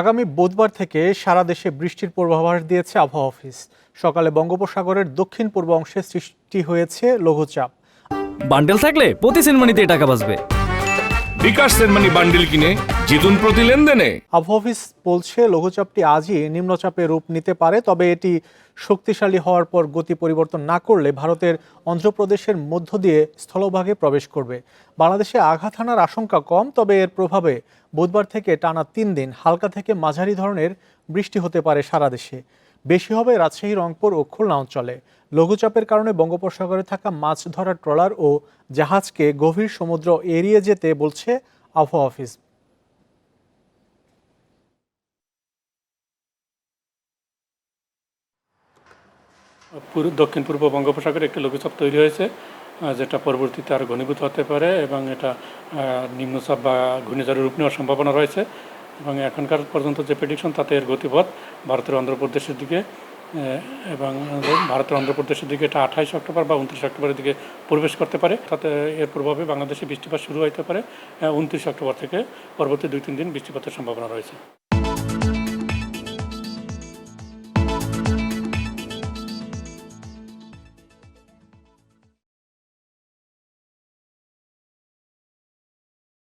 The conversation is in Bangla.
আগামী বুধবার থেকে সারা দেশে বৃষ্টির পূর্বাভাস দিয়েছে আবহাওয়া অফিস। সকালে বঙ্গোপসাগরের দক্ষিণ পূর্ব অংশে সৃষ্টি হয়েছে লঘুচাপ। বান্ডেল থাকলে প্রতি সেনমানিতে টাকা বাঁচবে। বিকাশ সেনমানি বান্ডিল কিনে জিতুন প্রতি লেনদেনে। আবহাওয়া অফিস বলছে, লঘুচাপটি আজই নিম্নচাপে রূপ নিতে পারে, তবে এটি শক্তিশালী হওয়ার পর গতি পরিবর্তন না করলে ভারতের অন্ধ্রপ্রদেশের মধ্য দিয়ে স্থলভাগে প্রবেশ করবে। বাংলাদেশে আঘাত হানার আশঙ্কা কম, তবে এর প্রভাবে বুধবার থেকে টানা তিন দিন হালকা থেকে মাঝারি ধরনের বৃষ্টি হতে পারে সারা দেশে। বেশি হবে রাজশাহী, রংপুর ও খুলনা অঞ্চলে। লঘুচাপের কারণে বঙ্গোপসাগরে থাকা মাছ ধরার ট্রলার ও জাহাজকে গভীর সমুদ্র এড়িয়ে যেতে বলছে আবহাওয়া অফিস। দক্ষিণ পূর্ব বঙ্গোপসাগরে একটি লঘুচাপ তৈরি হয়েছে যেটা পরবর্তীতে আরও ঘনীভূত হতে পারে এবং এটা নিম্নচাপ বা ঘূর্ণিঝড়ের রূপ নেওয়ার সম্ভাবনা রয়েছে। এবং এখনকার পর্যন্ত যে প্রেডিকশন তাতে এর গতিপথ ভারতের অন্ধ্রপ্রদেশের দিকে এবং ভারতের অন্ধ্রপ্রদেশের দিকে এটা আঠাইশ অক্টোবর বা উনত্রিশ অক্টোবরের দিকে প্রবেশ করতে পারে। তাতে এর প্রভাবে বাংলাদেশে বৃষ্টিপাত শুরু হতে পারে। উনত্রিশ অক্টোবর থেকে পরবর্তী দুই, তিন দিন বৃষ্টিপাতের সম্ভাবনা রয়েছে।